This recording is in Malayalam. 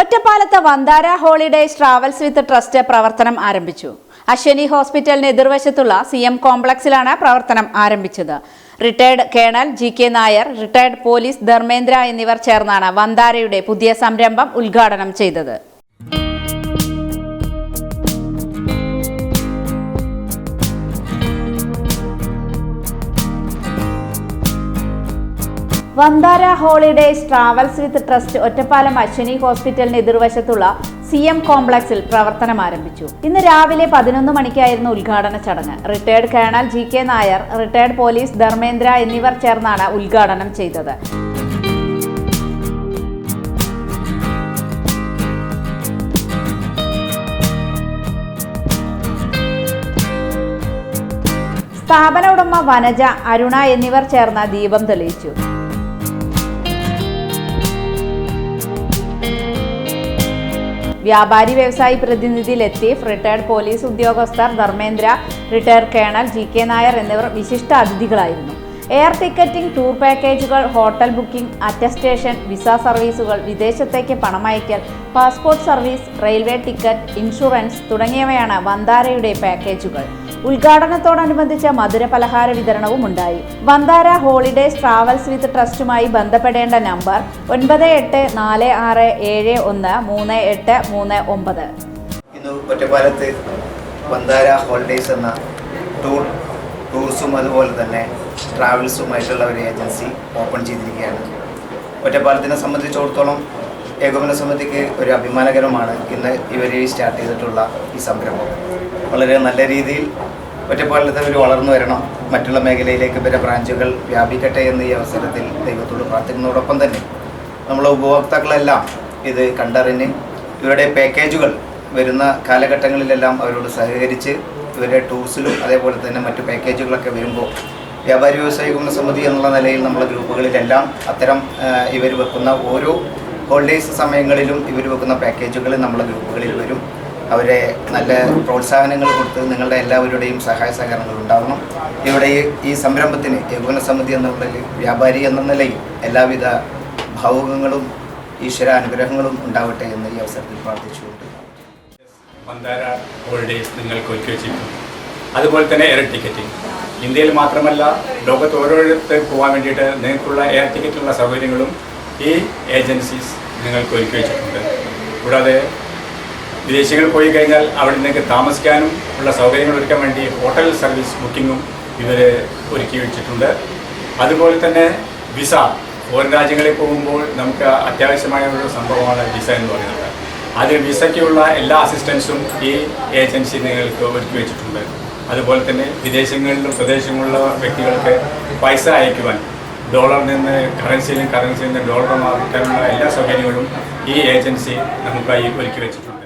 ഒറ്റപ്പാലത്ത് Vanthara holidays travels with trust പ്രവർത്തനം ആരംഭിച്ചു. അശ്വനി ഹോസ്പിറ്റലിന് എതിർവശത്തുള്ള സി എം കോംപ്ലക്സിലാണ് പ്രവർത്തനം ആരംഭിച്ചത്. Retired colonel G K Nair retired police Dharmendra എന്നിവർ ചേർന്നാണ് വന്താരയുടെ പുതിയ സംരംഭം ഉദ്ഘാടനം ചെയ്തത്. Vanthara holidays travels with trust Ottapalam Ashwani ഹോസ്പിറ്റലിന് എതിർവശത്തുള്ള സി എം കോംപ്ലക്സിൽ പ്രവർത്തനം ആരംഭിച്ചു. ഇന്ന് രാവിലെ പതിനൊന്ന് മണിക്കായിരുന്നു ഉദ്ഘാടന ചടങ്ങ്. Retired colonel G K Nair retired police Dharmendra എന്നിവർ ചേർന്നാണ് ഉദ്ഘാടനം ചെയ്തത്. സ്ഥാപന ഉടമ വനജ അരുണ എന്നിവർ ചേർന്ന ദീപം തെളിയിച്ചു. വ്യാപാരി വ്യവസായി പ്രതിനിധി ലത്തീഫ് റിട്ടയർഡ് പോലീസ് ഉദ്യോഗസ്ഥർ Dharmendra retired colonel G K Nair എന്നിവർ വിശിഷ്ട അതിഥികളായിരുന്നു എയർ ടിക്കറ്റിംഗ് ടൂർ പാക്കേജുകൾ ഹോട്ടൽ ബുക്കിംഗ് അറ്റസ്റ്റേഷൻ വിസ സർവീസുകൾ വിദേശത്തേക്ക് പണമയക്കൽ passport service railway ticket insurance തുടങ്ങിയവയാണ് വന്താരയുടെ പാക്കേജുകൾ. ഉദ്ഘാടനത്തോടനുബന്ധിച്ച മധുര പലഹാര വിതരണവും ഉണ്ടായി. വന്താര ഹോളിഡേസ് ട്രാവൽസ് വിത്ത് ട്രസ്റ്റുമായി ബന്ധപ്പെടേണ്ട നമ്പർ ഒൻപത് എട്ട് നാല് ആറ് ഏഴ് ഒന്ന് മൂന്ന് എട്ട് മൂന്ന് ഒമ്പത്. ഒറ്റപ്പാലത്ത് വന്താര ഹോളിഡേസ് എന്ന ടൂർ ടൂർസും അതുപോലെ തന്നെ ട്രാവൽസുമായിട്ടുള്ള ഒരു ഏജൻസി ഓപ്പൺ ചെയ്തിരിക്കുകയാണ്. ഒറ്റപ്പാലത്തിനെ സംബന്ധിച്ചിടത്തോളം ഏകോപന സമിതിക്ക് ഒരു അഭിമാനകരമാണ് ഇന്ന് ഇവർ സ്റ്റാർട്ട് ചെയ്തിട്ടുള്ള ഈ സംരംഭം. വളരെ നല്ല രീതിയിൽ ഒറ്റപ്പാലത്ത് അവർ വളർന്നു വരണം. മറ്റുള്ള മേഖലയിലേക്ക് വരെ ബ്രാഞ്ചുകൾ വ്യാപിക്കട്ടെ എന്ന് ഈ അവസരത്തിൽ ദൈവത്തോട് പ്രാർത്ഥിക്കുന്നതോടൊപ്പം തന്നെ നമ്മളെ ഉപഭോക്താക്കളെല്ലാം ഇത് കണ്ടറിഞ്ഞ് ഇവരുടെ പാക്കേജുകൾ വരുന്ന കാലഘട്ടങ്ങളിലെല്ലാം അവരോട് സഹകരിച്ച് ഇവരുടെ ടൂർസിലും അതേപോലെ തന്നെ മറ്റു പാക്കേജുകളൊക്കെ വരുമ്പോൾ വ്യാപാരി വ്യവസായ ഗുണ സമിതി എന്നുള്ള നിലയിൽ നമ്മുടെ ഗ്രൂപ്പുകളിലെല്ലാം അത്തരം ഇവർ വെക്കുന്ന ഓരോ ഹോളിഡേയ്സ് സമയങ്ങളിലും ഇവർ വെക്കുന്ന പാക്കേജുകൾ നമ്മുടെ ഗ്രൂപ്പുകളിൽ വരും. അവരെ നല്ല പ്രോത്സാഹനങ്ങൾ കൊടുത്ത് നിങ്ങളുടെ എല്ലാവരുടെയും സഹായ സഹകരണങ്ങൾ ഉണ്ടാവണം. ഇവിടെ ഈ- സംരംഭത്തിന് ഏകോപന സമിതി എന്നുള്ള വ്യാപാരി എന്ന നിലയിൽ എല്ലാവിധ ഭാവുകങ്ങളും ഈശ്വര അനുഗ്രഹങ്ങളും ഉണ്ടാവട്ടെ എന്ന് ഈ അവസരത്തിൽ പ്രാർത്ഥിച്ചുകൊണ്ട്. മന്ദാര ഹോളിഡേയ്സ് നിങ്ങൾക്ക് ഒരുക്കി വെച്ചിട്ടുണ്ട് അതുപോലെ തന്നെ എയർ ടിക്കറ്റ് ഇന്ത്യയിൽ മാത്രമല്ല ലോകത്ത് ഓരോരുത്തർ പോകാൻ വേണ്ടിയിട്ട് നിങ്ങൾക്കുള്ള എയർ ടിക്കറ്റിനുള്ള സൗകര്യങ്ങളും ഈ ഏജൻസീസ് നിങ്ങൾക്ക് ഒരുക്കി വെച്ചിട്ടുണ്ട്. കൂടാതെ വിദേശികൾ പോയി കഴിഞ്ഞാൽ അവിടെ നിങ്ങൾക്ക് താമസിക്കാനും ഉള്ള സൗകര്യങ്ങൾ ഒരുക്കാൻ വേണ്ടി ഹോട്ടൽ സർവീസ് ബുക്കിങ്ങും ഇവർ ഒരുക്കി വെച്ചിട്ടുണ്ട്. അതുപോലെ തന്നെ വിസ ഓരോ രാജ്യങ്ങളിൽ പോകുമ്പോൾ നമുക്ക് അത്യാവശ്യമായ ഒരു സംഭവമാണ് വിസ എന്ന് പറയുന്നത്. അതിൽ വിസയ്ക്കുള്ള എല്ലാ അസിസ്റ്റൻസും ഈ ഏജൻസി നിങ്ങൾക്ക് ഒരുക്കി വെച്ചിട്ടുണ്ട്. അതുപോലെ തന്നെ വിദേശങ്ങളിലും പ്രദേശങ്ങളിലുള്ള വ്യക്തികൾക്ക് പൈസ അയക്കുവാൻ ഡോളറിൽ നിന്ന് കറൻസിയിലും കറൻസിയിൽ നിന്ന് ഡോളർ മാറ്റാനുള്ള എല്ലാ സൗകര്യങ്ങളും ഈ ഏജൻസി നമുക്കായി ഒരുക്കി വെച്ചിട്ടുണ്ട്.